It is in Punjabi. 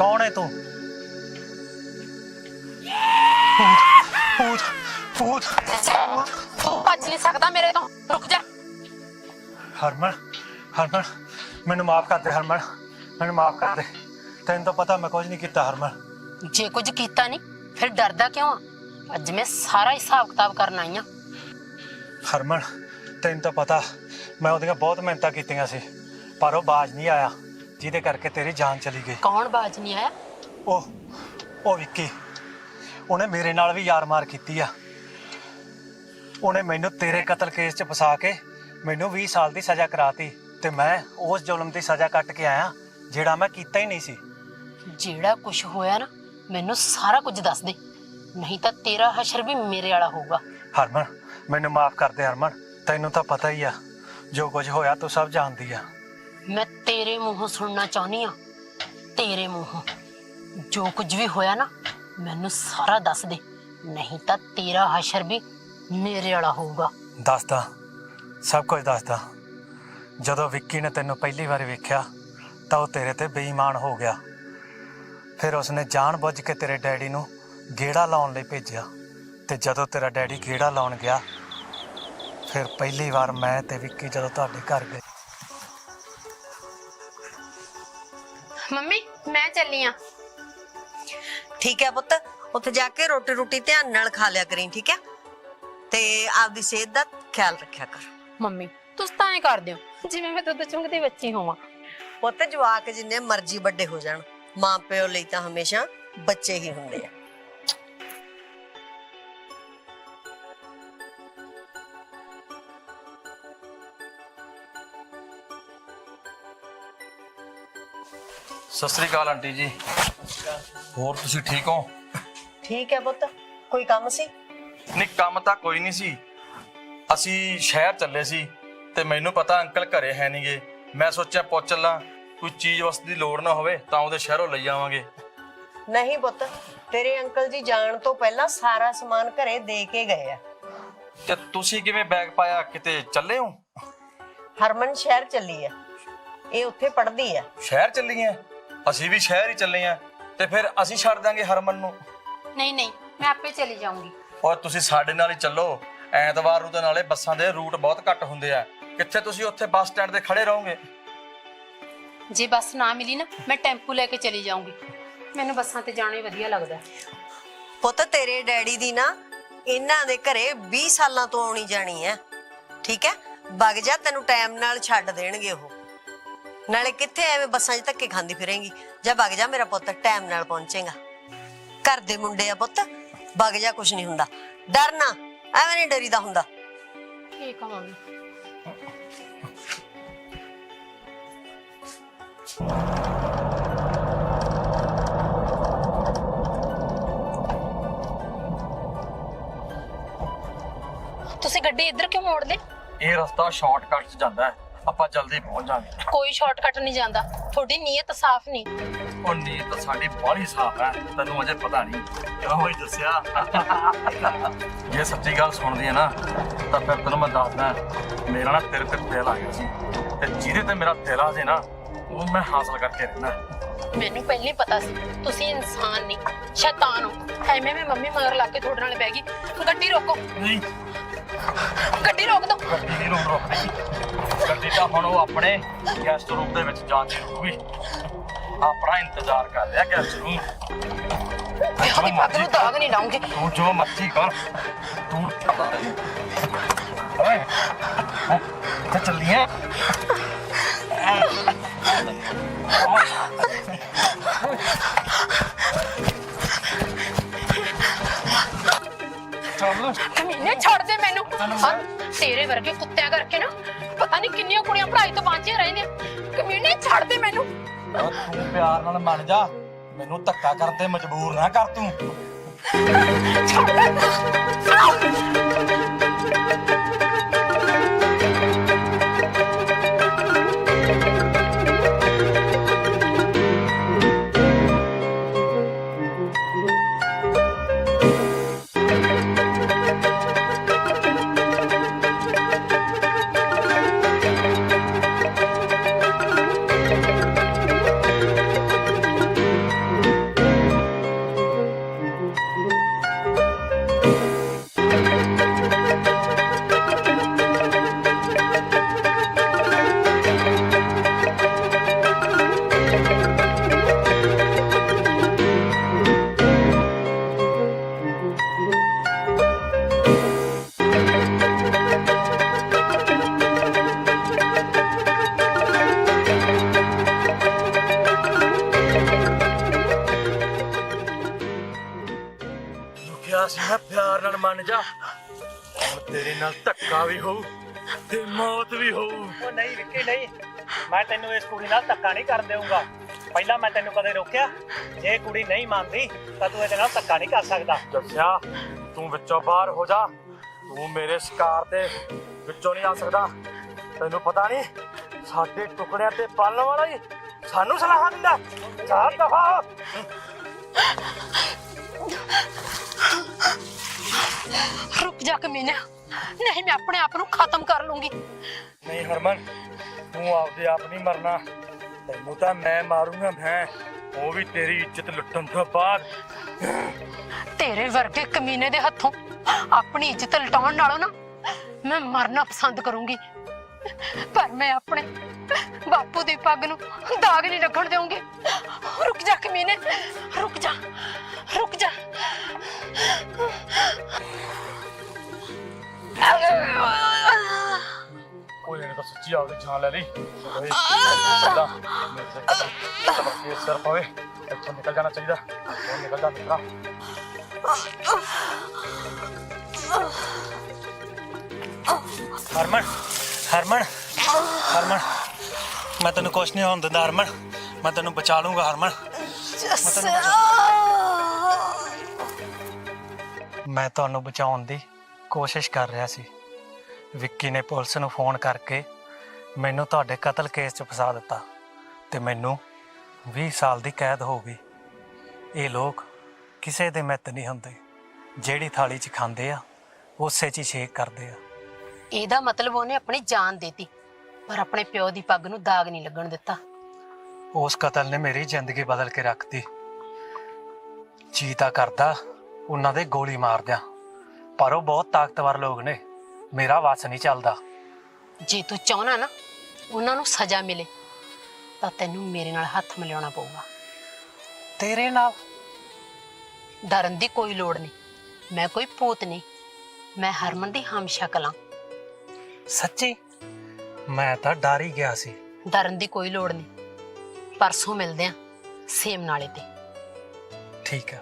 ਕੌਣ ਹੈ ਤੂੰ? ਭੂਤ ਭੂਤ ਭੂਤ ਤੂੰ ਭੱਜ ਨਹੀਂ ਸਕਦਾ ਮੇਰੇ ਤੋਂ। ਰੁਕ ਜਾ। ਹਰਮਨ ਹਰਮਨ ਮੈਨੂੰ ਮਾਫ ਕਰ ਦੇ ਹਰਮਨ। ਮੈਨੂੰ ਮਾਫ ਕਰ ਦੇ। ਤੈਨੂੰ ਤਾਂ ਪਤਾ ਮੈਂ ਕੁਝ ਨਹੀਂ ਕੀਤਾ ਹਰਮਨ। ਜੇ ਕੁਝ ਕੀਤਾ ਨਹੀਂ ਫਿਰ ਡਰਦਾ ਕਿਉਂ? ਆ ਅੱਜ ਮੈਂ ਸਾਰਾ ਹਿਸਾਬ ਕਿਤਾਬ ਕਰਨ ਆਈ ਆ। ਹਰਮਨ ਤੈਨੂੰ ਤਾਂ ਪਤਾ ਮੈਂ ਉਹਦੀਆਂ ਬਹੁਤ ਮਿਹਨਤਾਂ ਕੀਤੀਆਂ ਸੀ ਪਰ ਉਹ ਬਾਜ ਨਹੀਂ ਆਇਆ। ਜਿਹਦੇ ਕਰਕੇ ਤੇਰੀ ਜਾਨ ਚਲੀ ਗਈ। ਕੌਣ ਬਾਜ ਨਹੀਂ ਆਇਆ? ਉਹ ਉਹ ਵਿੱਕੀ। ਉਹਨੇ ਮੇਰੇ ਨਾਲ ਵੀ ਯਾਰ ਮਾਰ ਕੀਤੀ ਆ। ਉਹਨੇ ਮੈਨੂੰ ਤੇਰੇ ਕਤਲ ਕੇਸ 'ਚ ਫਸਾ ਕੇ ਮੈਨੂੰ 20 ਸਾਲ ਦੀ ਸਜ਼ਾ ਕਰਾਤੀ ਤੇ ਮੈਂ ਉਸ ਜ਼ੁਲਮ ਦੀ ਸਜ਼ਾ ਕੱਟ ਕੇ ਆਇਆ ਜਿਹੜਾ ਮੈਂ ਕੀਤਾ ਹੀ ਨਹੀਂ ਸੀ। ਜਿਹੜਾ ਕੁਝ ਹੋਇਆ ਨਾ ਮੈਨੂੰ ਸਾਰਾ ਕੁਝ ਦੱਸ ਦੇ। ਨਹੀਂ ਤਾਂ ਤੇਰਾ ਹਸ਼ਰ ਵੀ ਮੇਰੇ ਵਾਲਾ ਹੋਊਗਾ। ਹਰਮਨ ਮੈਨੂੰ ਮਾਫ ਕਰ ਦੇ ਹਰਮਨ। ਤੈਨੂੰ ਤਾਂ ਪਤਾ ਹੀ ਆ ਜੋ ਕੁਝ ਹੋਇਆ ਤੂੰ ਸਭ ਜਾਣਦੀ ਆ। ਮੈਂ ਤੇਰੇ ਮੂੰਹੋਂ ਸੁਣਨਾ ਚਾਹੁੰਦੀ ਆ ਤੇਰੇ ਮੂੰਹੋਂ। ਜੋ ਕੁਝ ਵੀ ਹੋਇਆ ਨਾ, ਮੈਨੂੰ ਸਾਰਾ ਦੱਸ ਦੇ। ਨਹੀਂ ਤਾਂ ਤੇਰਾ ਹਸ਼ਰ ਵੀ ਮੇਰੇ ਵਾਲਾ ਹੋਊਗਾ। ਦੱਸਦਾ। ਸਭ ਕੁਝ ਦੱਸਦਾ। ਜਦੋਂ ਵਿੱਕੀ ਨੇ ਤੈਨੂੰ ਪਹਿਲੀ ਵਾਰ ਵੇਖਿਆ, ਤਾਂ ਉਹ ਤੇਰੇ ਤੇ ਬੇਈਮਾਨ ਹੋ ਗਿਆ। ਫਿਰ ਉਸਨੇ ਜਾਣਬੁੱਝ ਕੇ ਤੇਰੇ ਡੈਡੀ ਨੂੰ ਗੇੜਾ ਲਾਉਣ ਲਈ ਭੇਜਿਆ। ਤੇ ਜਦੋਂ ਤੇਰਾ ਡੈਡੀ ਗੇੜਾ ਲਾਉਣ ਗਿਆ, ਫਿਰ ਪਹਿਲੀ ਵਾਰ ਮੈਂ ਤੇ ਵਿੱਕੀ ਜਦੋਂ ਤੁਹਾਡੇ ਘਰ ਗਏ। ਮੰਮੀ ਮੈਂ ਚੱਲੀ ਆ। ਠੀਕ ਹੈ ਪੁੱਤ ਉੱਥੇ ਜਾ ਕੇ ਰੋਟੀ ਰੋਟੀ ਧਿਆਨ ਨਾਲ ਖਾ ਲਿਆ ਕਰੀਂ ਠੀਕ ਹੈ? ਤੇ ਆਪਦੀ ਸਿਹਤ ਦਾ ਖਿਆਲ ਰੱਖਿਆ ਕਰ। ਮੰਮੀ ਤੁਸੀਂ ਤਾਂ ਐ ਕਰਦੇ ਹੋ ਜਿਵੇਂ ਮੈਂ ਦੁੱਧ ਚੁੰਗਦੀ ਬੱਚੀ ਹੋਵਾਂ। ਪੁੱਤ ਜਵਾਕ ਜਿੰਨੇ ਮਰਜ਼ੀ ਵੱਡੇ ਹੋ ਜਾਣ ਮਾਂ ਪਿਓ ਲਈ ਤਾਂ ਹਮੇਸ਼ਾ ਬੱਚੇ ਹੀ ਹੁੰਦੇ ਆ। ਸਤਿ ਸ੍ਰੀ ਅਕਾਲ ਆਂਟੀ ਜੀ। ਹੋਰ ਤੁਸੀਂ ਠੀਕ ਹੋ? ਠੀਕ ਹੈ ਪੁੱਤ। ਕੋਈ ਕੰਮ ਸੀ? ਨਹੀਂ ਕੰਮ ਤਾਂ ਕੋਈ ਨਹੀਂ ਸੀ। ਅਸੀਂ ਸ਼ਹਿਰ ਚੱਲੇ ਸੀ ਤੇ ਮੈਨੂੰ ਪਤਾ ਅੰਕਲ ਘਰੇ ਹੈ ਨਹੀਂਗੇ ਮੈਂ ਸੋਚਿਆ ਪੁੱਛ ਚੱਲਾਂ ਕੋਈ ਚੀਜ਼ ਵਸਤ ਦੀ ਲੋੜ ਨਾ ਹੋਵੇ ਤਾਂ ਉਹਦੇ ਸ਼ਹਿਰੋਂ ਲਈ ਆਵਾਂਗੇ। ਨਹੀਂ ਪੁੱਤ ਤੇਰੇ ਅੰਕਲ ਜੀ ਜਾਣ ਤੋਂ ਪਹਿਲਾਂ ਸਾਰਾ ਸਮਾਨ ਘਰੇ ਦੇ ਕੇ ਗਏ ਆ। ਤੇ ਤੁਸੀਂ ਕਿਵੇਂ ਬੈਗ ਪਾਇਆ? ਕਿਤੇ ਚੱਲੇ ਹੋ? ਹਰਮਨ ਸ਼ਹਿਰ ਚੱਲੀ ਆ। ਇਹ ਉੱਥੇ ਪੜ੍ਹਦੀ ਆ। ਸ਼ਹਿਰ ਚੱਲੀਏ ਅਸੀਂ ਵੀ ਸ਼ਹਿਰ ਹੀ ਚੱਲੇ ਆ ਤੇ ਫਿਰ ਅਸੀਂ ਛੱਡ ਦਾਂਗੇ ਹਰਮਨ ਨੂੰ। ਨਹੀਂ ਨਹੀਂ ਮੈਂ ਆਪੇ ਚਲੀ ਜਾਊਂਗੀ। ਔਰ ਤੁਸੀਂ ਸਾਡੇ ਨਾਲ ਹੀ ਚੱਲੋ। ਐਤਵਾਰ ਨੂੰ ਤਾਂ ਨਾਲੇ ਬੱਸਾਂ ਦੇ ਰੂਟ ਬਹੁਤ ਘੱਟ ਹੁੰਦੇ ਆ। ਕਿੱਥੇ ਤੁਸੀਂ ਉੱਥੇ ਬੱਸ ਸਟੈਂਡ ਤੇ ਖੜੇ ਰਹੋਗੇ? ਜੇ ਬੱਸ ਨਾ ਮਿਲੀ ਨਾ ਮੈਂ ਟੈਂਪੂ ਲੈ ਕੇ ਚਲੀ ਜਾਊਂਗੀ। ਮੈਨੂੰ ਬੱਸਾਂ ਤੇ ਜਾਣਾ ਹੀ ਵਧੀਆ ਲੱਗਦਾ। ਪੁੱਤ ਤੇਰੇ ਡੈਡੀ ਦੀ ਨਾ ਇਹਨਾਂ ਦੇ ਘਰੇ 20 ਸਾਲਾਂ ਤੋਂ ਆਉਣੀ ਜਾਣੀ ਹੈ। ਠੀਕ ਹੈ? ਵਗ ਜਾ ਤੈਨੂੰ ਟਾਈਮ ਨਾਲ ਛੱਡ ਦੇਣਗੇ ਉਹ। ਨਾਲੇ ਕਿੱਥੇ ਐਵੇਂ ਬੱਸਾਂ 'ਚ ਧੱਕੇ ਖਾਂਦੀ ਫਿਰੇਂਗੀ? ਜਾ ਵਗ ਜਾ ਮੇਰਾ ਪੁੱਤ ਟਾਈਮ ਨਾਲ ਪਹੁੰਚੇਗਾ। ਘਰ ਦੇ ਮੁੰਡੇ ਆ ਪੁੱਤ ਵਗ ਜਾ ਕੁਝ ਨਹੀਂ ਹੁੰਦਾ। ਡਰਨਾ ਐਵੇਂ ਨਹੀਂ ਡਰੀਦਾ ਹੁੰਦਾ। ਠੀਕ ਆ ਮੰਮੀ। ਤੁਸੀਂ ਗੱਡੀ ਇੱਧਰ ਕਿਉਂ ਮੋੜਦੇ? ਇਹ ਰਸਤਾ ਸ਼ਾਰਟਕਟ 'ਚ ਜਾਂਦਾ ਹੈ। ਆਪਾਂ ਜਲਦੀ ਪਹੁੰਚ ਜਾਵਾਂਗੇ। ਕੋਈ ਸ਼ਾਰਟਕਟ ਨਹੀਂ ਜਾਂਦਾ। ਤੁਹਾਡੀ ਨੀਅਤ ਸਾਫ਼ ਨਹੀਂ। ਉਹ ਨੀਤ ਸਾਡੀ ਬਾਹਲੀ ਸਾਫ਼ ਹੈ ਤੈਨੂੰ ਅਜੇ ਪਤਾ ਨਹੀਂ। ਕਿਉਂ ਹੀ ਦੱਸਿਆ? ਜੇ ਸੱਚੀ ਗੱਲ ਸੁਣਦੀ ਹੈ ਨਾ ਤਾਂ ਫਿਰ ਤੈਨੂੰ ਮੈਂ ਦੱਸਦਾ ਮੇਰਾ ਨਾ ਤੇਰੇ ਤੇ ਦਿਲ ਆ ਗਿਆ ਸੀ। ਤੇ ਜਿਹਦੇ ਤੇ ਮੇਰਾ ਦਿਲ ਆ ਜੇ ਨਾ ਉਹ ਮੈਂ ਹਾਸਲ ਕਰਕੇ ਰਹਿਣਾ ਮੈਨੂੰ ਪਹਿਲਾਂ ਹੀ ਪਤਾ ਸੀ ਤੁਸੀਂ ਇਨਸਾਨ ਨਹੀਂ ਸ਼ੈਤਾਨ ਹੋ। ਐਵੇਂ ਮੈਂ ਮੰਮੀ ਮਗਰ ਲਾ ਕੇ ਤੁਹਾਡੇ ਨਾਲ ਬਹਿ ਗਈ। ਗੱਡੀ ਰੋਕੋ। ਨਹੀਂ। ਗੱਡੀ ਰੋਕ ਦੋ। ਗੱਡੀ ਨਹੀਂ ਰੋਕ ਰੋਕਦੀ ਗੱਡੀ ਤਾਂ ਹੁਣ ਉਹ ਆਪਣੇ ਗੈਸਟ ਰੂਮ ਦੇ ਵਿੱਚ ਜਾ ਕੇ ਰੁਕੂਗੀ ਆਪਣਾ ਇੰਤਜ਼ਾਰ ਕਰ ਰਿਹਾ ਗੈਸਟ ਰੂਮ ਉਹਦੀ ਪੱਗ ਨੂੰ ਦਾਗ ਨਹੀਂ ਲਾਉਂਗੀ। ਤੂੰ ਜੋ ਮਰਜ਼ੀ ਕਰ। ਤੂੰ ਓਏ ਤੇ ਚੱਲੀਏ ਚੱਲ। ਕਮੀਨੇ ਛੱਡ ਦੇ ਮੈਨੂੰ। ਤੇਰੇ ਵਰਗੇ ਕੁੱਤਿਆਂ ਕਰਕੇ ਨਾ ਪਤਾ ਨਹੀਂ ਕਿੰਨੀਆਂ ਕੁੜੀਆਂ ਪੜ੍ਹਾਈ ਤੋਂ ਵਾਂਝੀਆਂ ਰਹਿੰਦੀਆਂ। ਕਮੀਨੇ ਛੱਡ ਦੇ ਮੈਨੂੰ। ਉਹ ਤੂੰ ਪਿਆਰ ਨਾਲ ਮੰਨ ਜਾ ਮੈਨੂੰ ਧੱਕਾ ਕਰਨ ਤੇ ਮਜਬੂਰ ਨਾ ਕਰ ਤੂੰ। ਬਸ ਹੈ ਪਿਆਰ ਨਾਲ ਮੰਨ ਜਾ। ਹੁਣ ਤੇਰੇ ਨਾਲ ਧੱਕਾ ਵੀ ਹੋਊ ਤੇ ਮੌਤ ਵੀ ਹੋਊ। ਉਹ ਨਹੀਂ ਵਿੱਕੀ ਨਹੀਂ। ਮੈਂ ਤੈਨੂੰ ਇਸ ਕੁੜੀ ਨਾਲ ਧੱਕਾ ਨਹੀਂ ਕਰ ਦੇਊਂਗਾ। ਪਹਿਲਾਂ ਮੈਂ ਤੈਨੂੰ ਕਦੇ ਰੋਕਿਆ ਜੇ ਕੁੜੀ ਨਹੀਂ ਮੰਨਦੀ ਤਾਂ ਤੂੰ ਇਹਦੇ ਨਾਲ ਧੱਕਾ ਨਹੀਂ ਕਰ ਸਕਦਾ। ਦੱਸਿਆ ਤੂੰ ਵਿੱਚੋਂ ਬਾਹਰ ਹੋ ਜਾ। ਤੂੰ ਮੇਰੇ ਸ਼ਿਕਾਰ ਤੇ ਵਿੱਚੋਂ ਨਹੀਂ ਆ ਸਕਦਾ। ਤੈਨੂੰ ਪਤਾ ਨਹੀਂ ਸਾਡੇ ਟੁਕੜਿਆਂ ਤੇ ਪਾਲਣ ਵਾਲਾ ਹੀ ਸਾਨੂੰ ਸਲਾਹਾਂ ਦਿੰਦਾ। ਚਾਹ ਦਫਾ ਰੁਕ ਜਾ ਕਮੀਨਾ ਨਹੀਂ ਮੈਂ ਆਪਣੇ ਆਪ ਨੂੰ ਖਤਮ ਕਰ ਲੂੰਗੀ। ਨਹੀਂ ਹਰਮਨ ਤੂੰ ਆਪਦੇ ਆਪ ਨਹੀਂ ਮਰਨਾ। ਤੈਨੂੰ ਤਾਂ ਮੈਂ ਮਾਰੂੰਗਾ ਮੈਂ ਉਹ ਵੀ ਤੇਰੀ ਇੱਜ਼ਤ ਲੁੱਟਣ ਤੋਂ ਬਾਅਦ। ਤੇਰੇ ਵਰਗੇ ਕਮੀਨੇ ਦੇ ਹੱਥੋਂ ਆਪਣੀ ਇੱਜ਼ਤ ਲਟਾਉਣ ਨਾਲੋਂ ਨਾ ਮੈਂ ਮਰਨਾ ਪਸੰਦ ਕਰੂੰਗੀ। ਪਰ ਮੈਂ ਆਪਣੇ ਬਾਪੂ ਦੀ ਪੱਗ ਨੂੰ ਦਾਗ ਨਹੀਂ ਲੱਗਣ ਦੇਵਾਂਗੀ। ਰੁਕ ਜਾ ਕਮੀਨੇ ਰੁਕ ਸੱਚੀ ਆਪਦੀ ਜਾਨ ਲੈ ਲਈ। ਚੱਲਾ ਮੇਰੇ ਸਿਰ ਪਵੇ ਇੱਥੋਂ ਨਿਕਲ ਜਾਣਾ ਚਾਹੀਦਾ। ਉਹ ਨਿਕਲ ਜਾ ਮਿੱਤਰਾ ਹਰਮਨ ਹਰਮਨ ਹਰਮਨ। ਮੈਂ ਤੈਨੂੰ ਕੁਛ ਨਹੀਂ ਹੋਣ ਦਿੰਦਾ ਹਰਮਨ। ਮੈਂ ਤੈਨੂੰ ਬਚਾ ਲੂੰਗਾ ਹਰਮਨ। ਮੈਂ ਤੈਨੂੰ ਮੈਂ ਤੁਹਾਨੂੰ ਬਚਾਉਣ ਦੀ ਕੋਸ਼ਿਸ਼ ਕਰ ਰਿਹਾ ਸੀ। ਵਿੱਕੀ ਨੇ ਪੁਲਿਸ ਨੂੰ ਫੋਨ ਕਰਕੇ ਮੈਨੂੰ ਤੁਹਾਡੇ ਕਤਲ ਕੇਸ 'ਚ ਫਸਾ ਦਿੱਤਾ ਤੇ ਮੈਨੂੰ 20 ਸਾਲ ਦੀ ਕੈਦ ਹੋ ਗਈ। ਇਹ ਲੋਕ ਕਿਸੇ ਦੇ ਮਿੱਤ ਨਹੀਂ ਹੁੰਦੇ। ਜਿਹੜੀ ਥਾਲੀ 'ਚ ਖਾਂਦੇ ਆ ਉਸੇ 'ਚ ਹੀ ਛੇਕ ਕਰਦੇ ਆ। ਇਹਦਾ ਮਤਲਬ ਉਹਨੇ ਆਪਣੀ ਜਾਨ ਦੇਤੀ ਪਰ ਆਪਣੇ ਪਿਓ ਦੀ ਪੱਗ ਨੂੰ ਦਾਗ ਨਹੀਂ ਲੱਗਣ ਦਿੱਤਾ। ਉਸ ਕਤਲ ਨੇ ਮੇਰੀ ਜ਼ਿੰਦਗੀ ਬਦਲ ਕੇ ਰੱਖਤੀ। ਜੀ ਤਾਂ ਕਰਦਾ ਉਹਨਾਂ ਦੇ ਗੋਲੀ ਮਾਰ ਦਿਆਂ ਪਰ ਉਹ ਬਹੁਤ ਤਾਕਤਵਰ ਲੋਕ ਨੇ। ਮੇਰਾ ਵੱਸ ਨਹੀਂ ਚੱਲਦਾ। ਜੇ ਤੂੰ ਚਾਹਨਾ ਨਾ ਉਹਨਾਂ ਨੂੰ ਸਜ਼ਾ ਮਿਲੇ ਤਾਂ ਤੈਨੂੰ ਮੇਰੇ ਨਾਲ ਹੱਥ ਮਿਲਾਉਣਾ ਪਊਗਾ। ਤੇਰੇ ਨਾਲ ਡਰਨ ਦੀ ਕੋਈ ਲੋੜ ਨਹੀਂ। ਮੈਂ ਕੋਈ ਭੂਤ ਨਹੀਂ। ਮੈਂ ਹਰਮਨ ਦੀ ਹਮ ਸ਼ਕਲਾਂ ਸੱਚੀ ਮੈਂ ਤਾਂ ਡਰ ਹੀ ਗਿਆ ਸੀ। ਡਰਨ ਦੀ ਕੋਈ ਲੋੜ ਨਹੀਂ। ਪਰਸੋਂ ਮਿਲਦੇ ਆਂ ਸੇਮ ਨਾਲੇ ਤੇ। ਠੀਕ ਆ।